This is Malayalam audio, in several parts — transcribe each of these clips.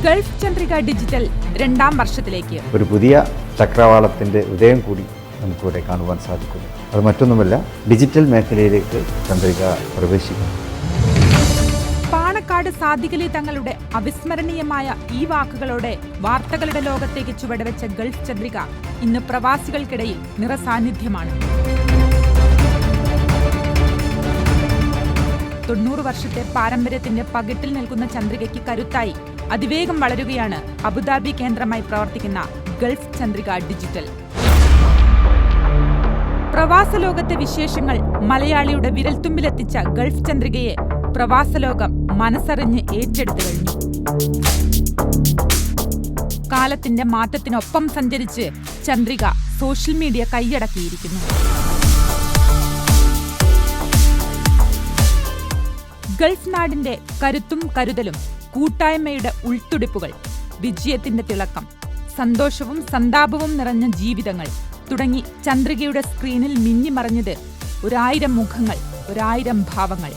ഗൾഫ് ചന്ദ്രിക ഡിജിറ്റൽ രണ്ടാം വർഷത്തിലേക്ക്. ഒരു പുതിയ ചക്രവാളത്തിന്റെ ഉദയം കൂടി നമുക്കിവിടെ കാണുവാൻ സാധിക്കുന്നു. അത് മറ്റൊന്നുമല്ല ഡിജിറ്റൽ മേഖലയിലേക്ക് ചന്ദ്രിക പ്രവേശിക്കുന്നു. പാണക്കാട് സാദികലി തങ്ങളുടെ അവിസ്മരണീയമായ ഈ വാക്കുകളോടെ വാർത്തകളുടെ ലോകത്തേക്ക് ചുവടുവെച്ച ഗൾഫ് ചന്ദ്രിക ഇന്ന് പ്രവാസികൾക്കിടയിൽ നിറസാന്നിധ്യമാണ്. തൊണ്ണൂറ് വർഷത്തെ പാരമ്പര്യത്തിന്റെ പകിട്ടിൽ നിൽക്കുന്ന ചന്ദ്രികയ്ക്ക് കരുത്തായി അതിവേഗം വളരുകയാണ് അബുദാബി കേന്ദ്രമായി പ്രവർത്തിക്കുന്ന ഗൾഫ് ചന്ദ്രിക ഡിജിറ്റൽ. പ്രവാസ ലോകത്തെ വിശേഷങ്ങൾ മലയാളിയുടെ വിരൽത്തുമ്പിലെത്തിച്ച ഗൾഫ് ചന്ദ്രികയെ പ്രവാസലോകം മനസ്സറിഞ്ഞ് ഏറ്റെടുത്തു കഴിഞ്ഞു. കാലത്തിന്റെ മാറ്റത്തിനൊപ്പം സഞ്ചരിച്ച് ചന്ദ്രിക സോഷ്യൽ മീഡിയ കൈയടക്കിയിരിക്കുന്നു. ഗൾഫ് നാടിന്റെ കരുത്തും കരുതലും കൂട്ടായ്മയുടെ ഉൾത്തുടിപ്പുകൾ വിജയത്തിന്റെ തിളക്കം സന്തോഷവും സന്താപവും നിറഞ്ഞ ജീവിതങ്ങൾ തുടങ്ങി ചന്ദ്രികയുടെ സ്ക്രീനിൽ മിന്നിമറഞ്ഞത് ഒരായിരം മുഖങ്ങൾ ഒരായിരം ഭാവങ്ങൾ.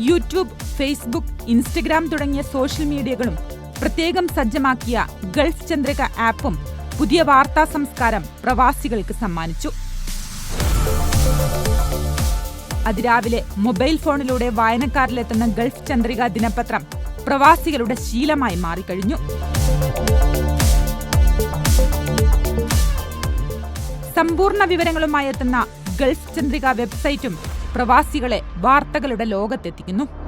യൂട്യൂബ് ഫേസ്ബുക്ക് ഇൻസ്റ്റഗ്രാം തുടങ്ങിയ സോഷ്യൽ മീഡിയകളും പ്രത്യേകം സജ്ജമാക്കിയ ഗൾഫ് ചന്ദ്രിക ആപ്പും പുതിയ വാർത്താ സംസ്കാരം പ്രവാസികൾക്ക് സമ്മാനിച്ചു. അതിരാവിലെ മൊബൈൽ ഫോണിലൂടെ വായനക്കാരിലെത്തുന്ന ഗൾഫ് ചന്ദ്രിക ദിനപത്രം പ്രവാസികളുടെ ശീലമായി മാറിക്കഴിഞ്ഞു. സമ്പൂർണ വിവരങ്ങളുമായി എത്തുന്ന ഗൾഫ് ചന്ദ്രിക വെബ്സൈറ്റും പ്രവാസികളെ വാർത്തകളുടെ ലോകത്തെത്തിക്കുന്നു.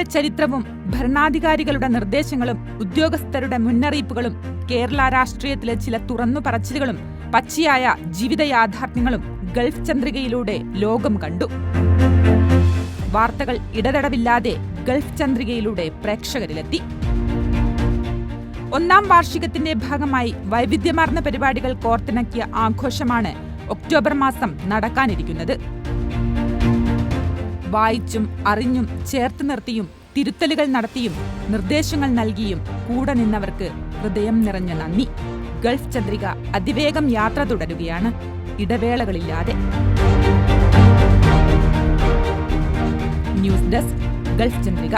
യു ചരിത്രവും ഭരണാധികാരികളുടെ നിർദ്ദേശങ്ങളും ഉദ്യോഗസ്ഥരുടെ മുന്നറിയിപ്പുകളും കേരള രാഷ്ട്രീയത്തിലെ ചില തുറന്നു പറച്ചിലുകളും പച്ചയായ ജീവിത യാഥാർത്ഥ്യങ്ങളും ഗൾഫ് ചന്ദ്രികയിലൂടെ ലോകം കണ്ടു. വാർത്തകൾ ഇടതടവില്ലാതെ ഗൾഫ് ചന്ദ്രികയിലൂടെ പ്രേക്ഷകരിലെത്തി. ഒന്നാം വാർഷികത്തിന്റെ ഭാഗമായി വൈവിധ്യമാർന്ന പരിപാടികൾ കോർത്തിണക്കിയ ആഘോഷമാണ് ഒക്ടോബർ മാസം നടക്കാനിരിക്കുന്നത്. വായിച്ചും അറിഞ്ഞും ചേർത്ത് നിർത്തിയും തിരുത്തലുകൾ നടത്തിയും നിർദ്ദേശങ്ങൾ നൽകിയും കൂടെ നിന്നവർക്ക് ഹൃദയം നിറഞ്ഞ നന്ദി. ഗൾഫ് ചന്ദ്രിക അതിവേഗം യാത്ര തുടരുകയാണ്. ഇടവേളകളില്ലാതെ. News desk Gulf Chandrika.